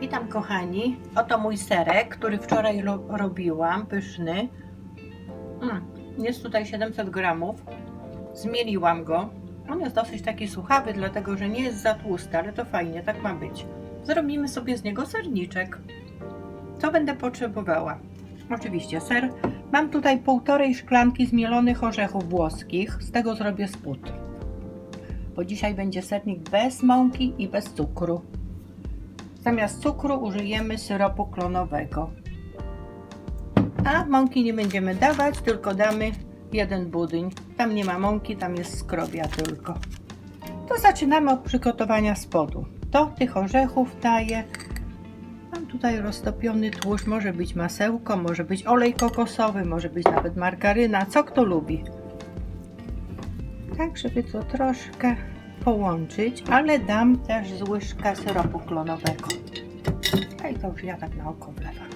Witam kochani. Oto mój serek, który wczoraj ro robiłam, pyszny. Mm, jest tutaj 700 gramów. Zmieliłam go. On jest dosyć taki suchawy, dlatego że nie jest za tłusty, ale to fajnie, tak ma być. Zrobimy sobie z niego serniczek. Co będę potrzebowała? Oczywiście ser. Mam tutaj półtorej szklanki zmielonych orzechów włoskich. Z tego zrobię spód. Bo dzisiaj będzie sernik bez mąki i bez cukru. Zamiast cukru użyjemy syropu klonowego. A mąki nie będziemy dawać, tylko damy jeden budyń. Tam nie ma mąki, tam jest skrobia tylko. To zaczynamy od przygotowania spodu. Do tych orzechów daję. Mam tutaj roztopiony tłuszcz, może być masełko, może być olej kokosowy, może być nawet margaryna, co kto lubi. Tak, żeby to troszkę połączyć, ale dam też z łyżka syropu klonowego. A i to już ja tak na oko wlewam.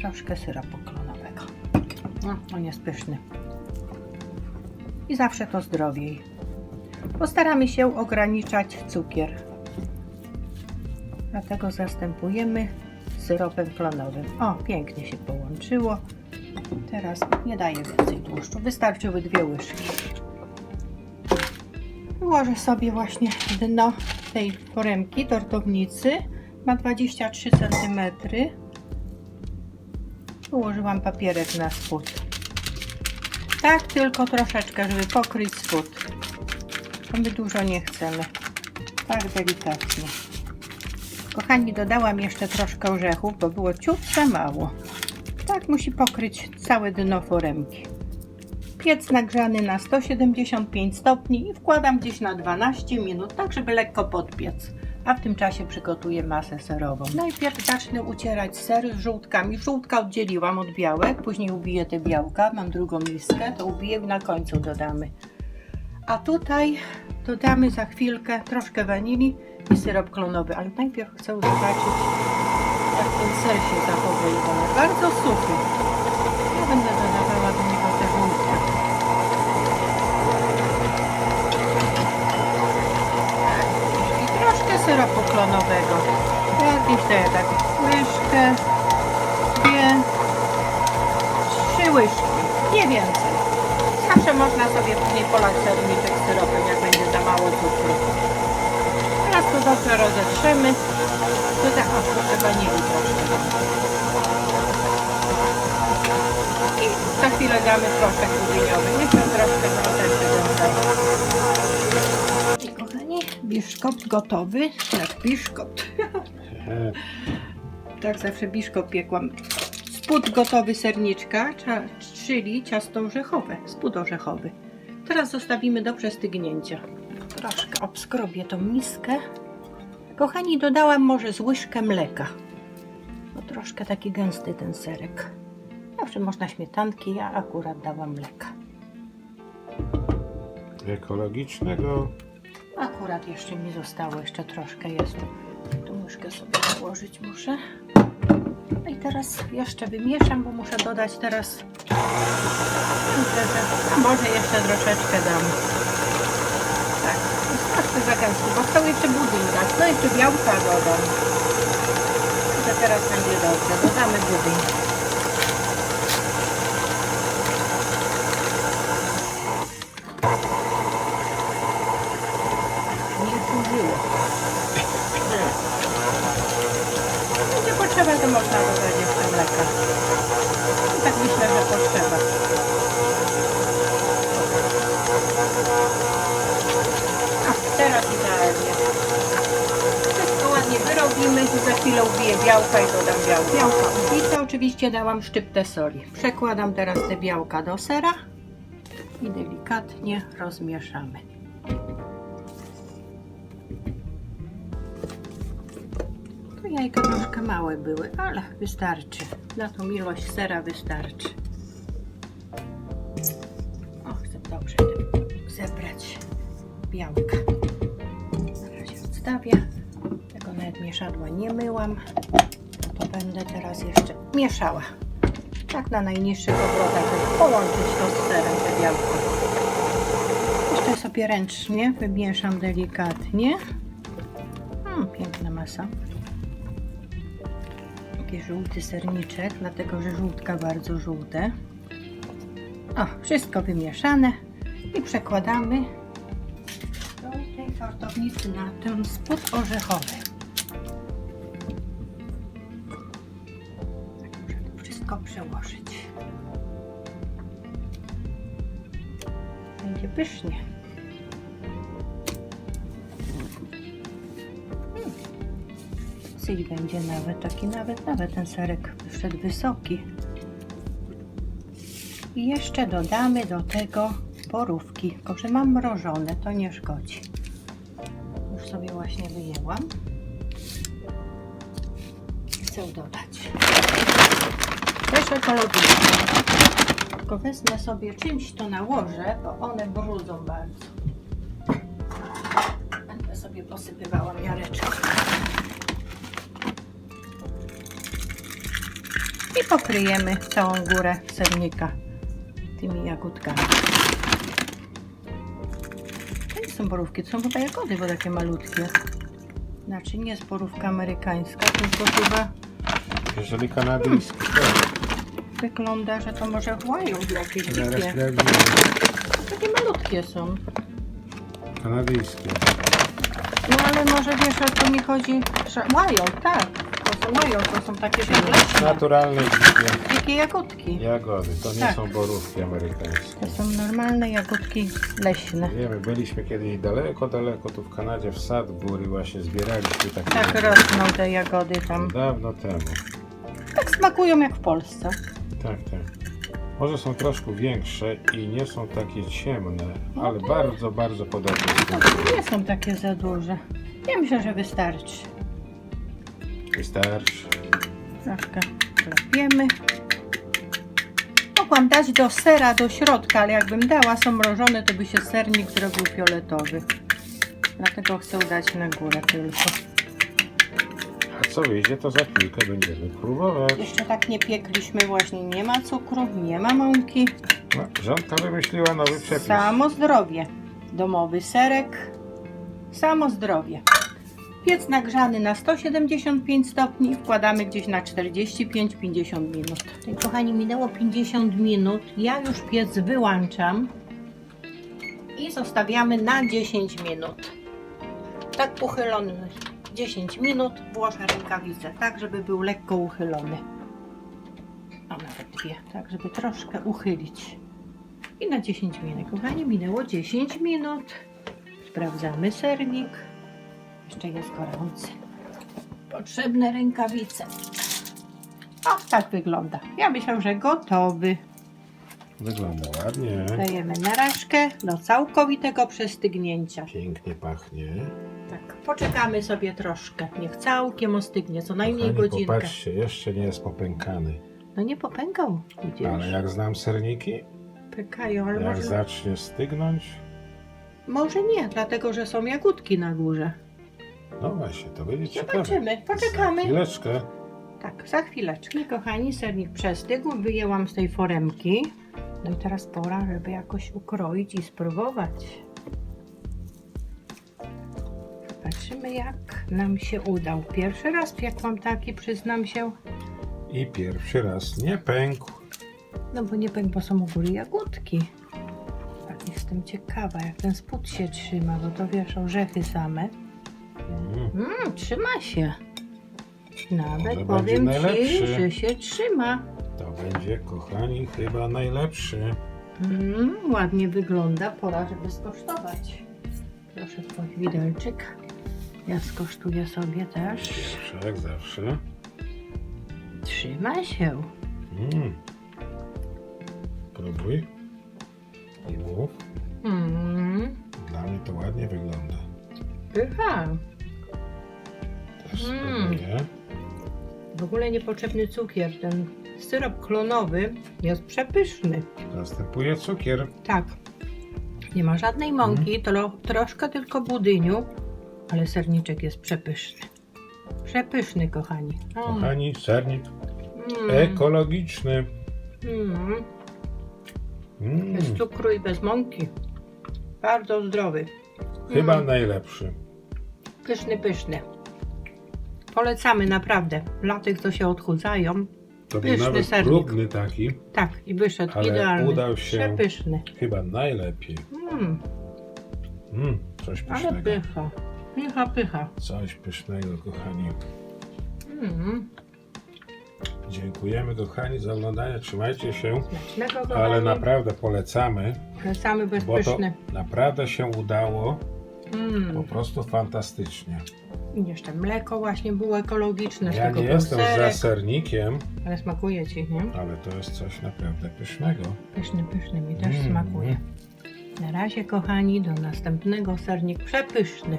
Troszkę syropu klonowego. No, on jest pyszny. I zawsze to zdrowiej. Postaramy się ograniczać cukier. Dlatego zastępujemy syropem klonowym. O, pięknie się połączyło. Teraz nie daję więcej tłuszczu. Wystarczyły dwie łyżki. Ułożę sobie właśnie dno tej foremki tortownicy. Ma 23 cm. Ułożyłam papierek na spód. Tak, tylko troszeczkę, żeby pokryć spód. Bo My dużo nie chcemy. Tak delikatnie. Kochani, dodałam jeszcze troszkę orzechów, bo było ciut za mało. Tak musi pokryć całe dno foremki. Piec nagrzany na 175 stopni i wkładam gdzieś na 12 minut, tak żeby lekko podpiec. A w tym czasie przygotuję masę serową. Najpierw zacznę ucierać ser żółtkami. Żółtka oddzieliłam od białek, później ubiję te białka. Mam drugą miskę, to ubiję i na końcu dodamy. A tutaj dodamy za chwilkę troszkę wanilii i syrop klonowy, ale najpierw chcę zobaczyć, jak ten ser się zachowuje. Bardzo suchy. Ja będę syropu klonowego. Jakieś daję tak łyżkę, dwie, trzy łyżki, nie więcej. Zawsze można sobie później polać serniczek syropem, jak będzie za mało cukru. Teraz to dobrze rozetrzemy. Tutaj, o, wanilii troszkę. I za chwilę damy proszek budyniowy. On troszkę. I kochani, biszkopt gotowy. Jak biszkopt. Tak zawsze biszkopt piekłam. Spód gotowy serniczka, czyli ciasto orzechowe, spód orzechowy. Teraz zostawimy do przestygnięcia. Troszkę obskrobię tą miskę. Kochani, dodałam może z łyżkę mleka. Bo troszkę taki gęsty ten serek. Zawsze można śmietanki, ja akurat dałam mleka. ekologicznego. Akurat jeszcze mi zostało, jeszcze troszkę jest. Tu łyżkę sobie założyć muszę. No i teraz jeszcze wymieszam, bo muszę dodać teraz. A może jeszcze troszeczkę dam. Tak, troszkę za gęsty, bo chcę jeszcze budyń dać. No i jeszcze białka dodam. To teraz będzie dobrze. Dodamy budyń. Chwilę ubiję białka i dodam białka. Białka ubite, oczywiście dałam szczyptę soli. Przekładam teraz te białka do sera i delikatnie rozmieszamy. To jajka troszkę małe były, ale wystarczy. Na tą ilość sera wystarczy. O, chcę dobrze zebrać białka. Na razie odstawię. Mieszadła nie myłam. To będę teraz jeszcze mieszała. Tak na najniższych obrotach, żeby połączyć to z serem, te białko. Jeszcze sobie ręcznie wymieszam delikatnie. Mm, piękne masa. Taki żółty serniczek, dlatego że żółtka bardzo żółte. O, wszystko wymieszane i przekładamy do tej fartownicy na ten spód orzechowy. Przełożyć. Będzie pysznie. Mm. Syj będzie nawet taki, nawet, nawet ten serek wyszedł wysoki. I jeszcze dodamy do tego borówki, tylko że mam mrożone, to nie szkodzi. Już sobie właśnie wyjęłam. Chcę dodać. Też ekologicznie. Tylko wezmę sobie czymś to nałożę, bo one brudzą bardzo. Będę sobie posypywała miareczką. I pokryjemy całą górę sernika tymi jagódkami. To nie są borówki, to są chyba jagody, bo takie malutkie. Znaczy nie jest borówka amerykańska, tylko chyba Jeżeli kanadyjski, to wygląda, że to może wild jakieś zaraz dzikie. sprawdzimy. Takie malutkie są. Kanadyjskie. No ale może wiesz o co mi chodzi? Że wild, tak. To są wild, to są takie. Naturalne dzikie Dzikie jagódki. jagody. To nie Tak. są borówki amerykańskie. To są normalne jagódki leśne. Wiemy, byliśmy kiedyś daleko, daleko tu w Kanadzie, w Sudbury właśnie zbieraliśmy takie Tak jagody. rosną te jagody tam. Dawno temu. Tak smakują jak w Polsce. Tak, tak. Może są troszkę większe i nie są takie ciemne, No ale tak. bardzo, bardzo podobne. No, nie są takie za duże. Ja myślę, że wystarczy. Wystarczy. Troszkę klepiemy. Mogłam dać do sera do środka, ale jakbym dała są mrożone, to by się sernik zrobił fioletowy. Dlatego chcę dać na górę tylko. A co wyjdzie, to za chwilkę będziemy próbować. Jeszcze tak nie piekliśmy właśnie. Nie ma cukru, nie ma mąki. No, rządka wymyśliła nowy przepis. Samo zdrowie. Domowy serek. Samo zdrowie. Piec nagrzany na 175 stopni i wkładamy gdzieś na 45-50 minut. Kochani, minęło 50 minut. Ja już piec wyłączam i zostawiamy na 10 minut. Tak uchylony 10 minut włożę rękawice, tak żeby był lekko uchylony. A nawet dwie, tak żeby troszkę uchylić. I na 10 minut. Kochani, minęło 10 minut. Sprawdzamy sernik. Jeszcze jest gorący. Potrzebne rękawice. O, tak wygląda. Ja myślę, że gotowy. Wygląda ładnie. Dajemy narazkę do całkowitego przestygnięcia. Pięknie pachnie. Tak, poczekamy sobie troszkę. Niech całkiem ostygnie, co najmniej Kochani, godzinkę. popatrzcie, jeszcze nie jest popękany. No nie popękał, widzisz? Ale jak znam serniki, Pękają, ale jak może... zacznie stygnąć, może nie, dlatego że są jagódki na górze. No właśnie, to będzie ciekawe. Zobaczymy, poczekamy. Chwileczkę. Tak, za chwileczkę. Kochani, sernik przestygł, wyjęłam z tej foremki. No i teraz pora, żeby jakoś ukroić i spróbować. Zobaczymy, jak nam się udał. Pierwszy raz piekłam taki, przyznam się. I pierwszy raz nie pękł. No bo nie pęk, bo są u góry jagódki. Tak, jestem ciekawa, jak ten spód się trzyma, bo to wiesz, orzechy same. Mm. Trzyma się. Nawet Może powiem Ci, najlepszy. że się trzyma. To będzie, kochani, chyba najlepszy. Mm, ładnie wygląda, pora, żeby skosztować. Proszę twój widelczyk. Ja skosztuję sobie też. Pierwszy, jak zawsze. Trzyma się. Mm. Próbuj. I mów. Mm, Dla mnie to ładnie wygląda. pycha. Mm. spróbuję. W ogóle niepotrzebny cukier. Ten syrop klonowy jest przepyszny. Następuje cukier. Tak. Nie ma żadnej mąki, tro, troszkę tylko budyniu, ale serniczek jest przepyszny. Przepyszny, kochani. Mm, Kochani, sernik mm, ekologiczny. mm. Mm. Bez cukru i bez mąki. Bardzo zdrowy. Chyba Mm. najlepszy. Pyszny, pyszny. Polecamy naprawdę. Dla tych, co się odchudzają. To był Pyszny nawet sernik. taki, Tak, i wyszedł Ale idealny. udał się- Przepyszny. chyba najlepiej. Mm, Mm, coś ale pysznego. pycha. Pycha, pycha. Coś pysznego, kochani. Mm, Dziękujemy, kochani, za oglądanie. Trzymajcie się, smacznego kochani. ale naprawdę polecamy, Polecamy bo to bezpyszny. naprawdę się udało. Po Mm. prostu fantastycznie. I Jeszcze mleko właśnie było ekologiczne. z Ja tego nie był jestem serek, za sernikiem, Ale smakuje Ci, nie? ale to jest coś naprawdę pysznego. Pyszny, pyszny mi też Mm. smakuje. Na razie kochani, do następnego sernik przepyszny.